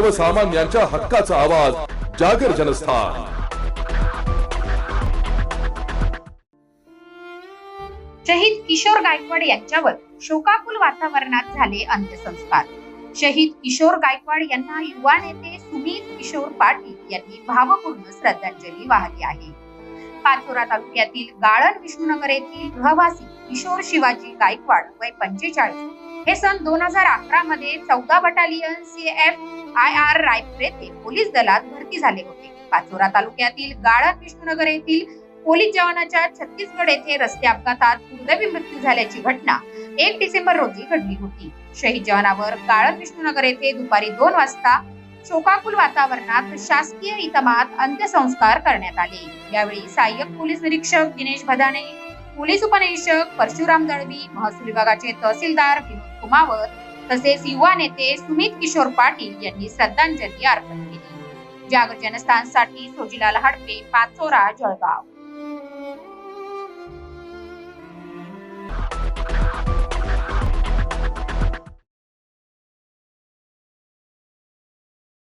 सर्वसामान्यांच्या हक्काचा आवाज जागर जनस्थान. शहीद किशोर गायकवाड यांच्यावर शोकाकुल वातावरणात झाले अंत्यसंस्कार. शहीद किशोर गायकवाड यांना युवा नेते सुमित किशोर पाटील यांनी भावपूर्ण श्रद्धांजली वाहिली आहे. पाचोरा तालुक्यातील गाळण विष्णुनगर येथील रहवासी किशोर शिवाजी गायकवाड वय पंचेचाळीस हे सन दोन हजार अकरा मध्ये चौदा battalion C F I R Raipur येथे पोलीस दलात भरती झाले होते. पाचोरा तालुक्यातील गाळण विष्णुनगर येथील पोलीस जवानाच्या छत्तीसगड येथे रस्ते अपघातात दुर्दैवी मृत्यू झाल्याची घटना एक डिसेंबर रोजी घडली होती. शहीद जवानावर गाळण विष्णुनगर येथे दुपारी दोन वाजता शोकाकुल वातावरणात शासकीय इतमात अंत्यसंस्कार करण्यात आले. यावेळी सहाय्यक पोलीस निरीक्षक दिनेश भदाणे पोलीस उपनिरीक्षक परशुराम दळवी महसूल विभागाचे तहसीलदार विनोद कुमावत तसेच युवा नेते सुमित किशोर पाटील यांनी श्रद्धांजली अर्पण केली. जागर जनस्थानसाठी सोजीलाल हडपे पाचोरा जळगाव.